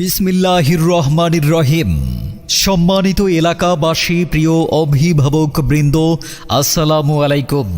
বিসমিল্লাহির রহমানির রহিম সম্মানিত এলাকাবাসী প্রিয় অভিভাবক বৃন্দ আসসালামু আলাইকুম।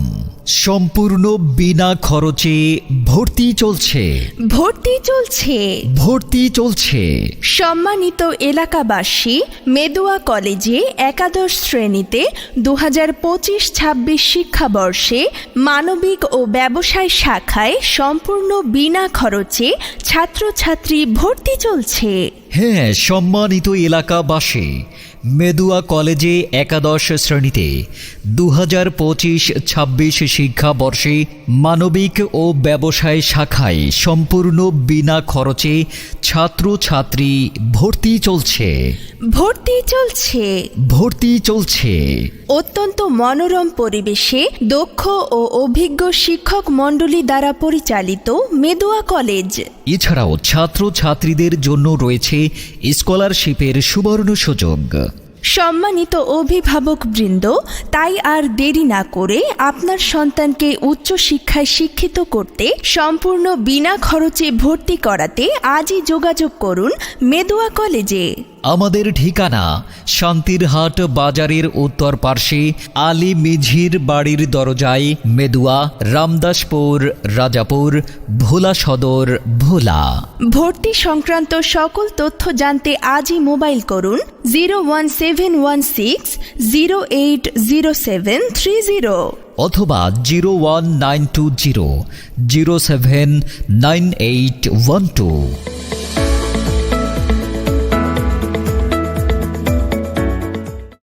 সম্পূর্ণ বিনা খরচে ভর্তি চলছে। ভর্তি চলছে। ভর্তি চলছে। সম্মানিত এলাকাবাসী মেদুয়া কলেজে একাদশ শ্রেণীতে দু হাজার পঁচিশ ছাব্বিশ শিক্ষাবর্ষে মানবিক ও ব্যবসায় শাখায় সম্পূর্ণ বিনা খরচে ছাত্রছাত্রী ভর্তি চলছে। হ্যাঁ সম্মানিত এলাকাবাসী মেদুয়া কলেজে একাদশ শ্রেণীতে দু হাজার পঁচিশ ছাব্বিশ শিক্ষাবর্ষে মানবিক ও ব্যবসায় শাখায় সম্পূর্ণ বিনা খরচে ছাত্রছাত্রী ভর্তি চলছে। ভর্তি চলছে। ভর্তি চলছে। অত্যন্ত মনোরম পরিবেশে দক্ষ ও অভিজ্ঞ শিক্ষক মণ্ডলী দ্বারা পরিচালিত মেদুয়া কলেজ। এছাড়াও ছাত্রছাত্রীদের জন্য রয়েছে স্কলারশিপের সুবর্ণ সুযোগ। সম্মানিত অভিভাবক বৃন্দ তাই আর দেরি না করে আপনার সন্তানকে উচ্চ শিক্ষায় শিক্ষিত করতে সম্পূর্ণ বিনা খরচে ভর্তি করাতে আজই যোগাযোগ করুন মেদুয়া কলেজে। আমাদের ঠিকানা শান্তিরহাট বাজারের উত্তর পার্শ্বে আলী মিঝির বাড়ির দরজায় মেদুয়া রামদাসপুর রাজাপুর ভোলা সদর ভোলা। ভর্তি সংক্রান্ত সকল তথ্য জানতে আজই মোবাইল করুন zero one seven one six zero eight zero seven three zero অথবা zero one nine two zero zero seven nine eight one two